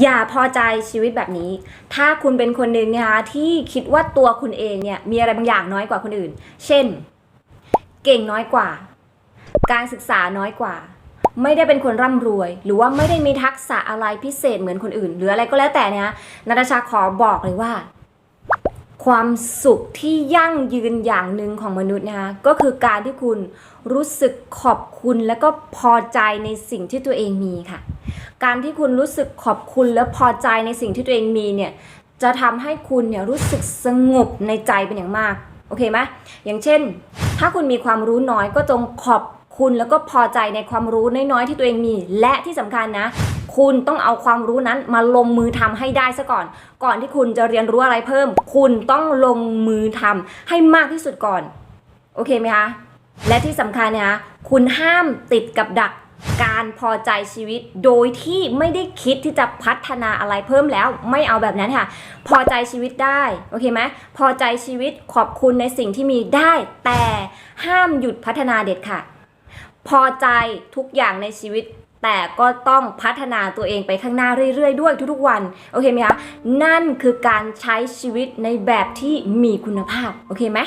อย่าพอใจชีวิตแบบนี้ ถ้าคุณเป็นคนหนึ่งนะคะที่คิดว่าตัวคุณเองเนี่ยมีอะไรบางอย่างน้อยกว่าคนอื่น เช่น เก่งน้อยกว่า การศึกษาน้อยกว่า ไม่ได้เป็นคนร่ำรวย หรือว่าไม่ได้มีทักษะอะไรพิเศษเหมือนคนอื่น หรืออะไรก็แล้วแต่เนยนะนาตาชาขอบอกเลยว่า ความสุขที่ยั่งยืนอย่างหนึ่งของมนุษย์นะคะก็คือการที่คุณรู้สึกขอบคุณและก็พอใจในสิ่งที่ตัวเองมีค่ะ การที่คุณรู้สึกขอบคุณและพอใจในสิ่งที่ตัวเองมีเนี่ยจะทำให้คุณเนี่ยรู้สึกสงบในใจเป็นอย่างมากโอเคไหมอย่างเช่น ถ้าคุณมีความรู้น้อยก็จงขอบคุณแล้วก็พอใจในความรู้น้อยๆที่ตัวเองมี และที่สำคัญนะ คุณต้องเอาความรู้นั้นมาลงมือทำให้ได้ซะก่อน ก่อนที่คุณจะเรียนรู้อะไรเพิ่ม คุณต้องลงมือทำให้มากที่สุดก่อน โอเคไหมคะและที่สำคัญนะคะคุณห้ามติดกับดัก การพอใจชีวิตโดยที่ไม่ได้คิดที่จะพัฒนาอะไรเพิ่มแล้ว ไม่เอาแบบนั้นค่ะ พอใจชีวิตได้โอเคไหมพอใจชีวิตขอบคุณในสิ่งที่มีได้ แต่ห้ามหยุดพัฒนาเด็ดค่ะ พอใจทุกอย่างในชีวิต แต่ก็ต้องพัฒนาตัวเองไปข้างหน้าเรื่อยๆ ด้วยทุกๆวันโอเคไหมคะนั่นคือการใช้ชีวิตในแบบที่มีคุณภาพโอเคไหม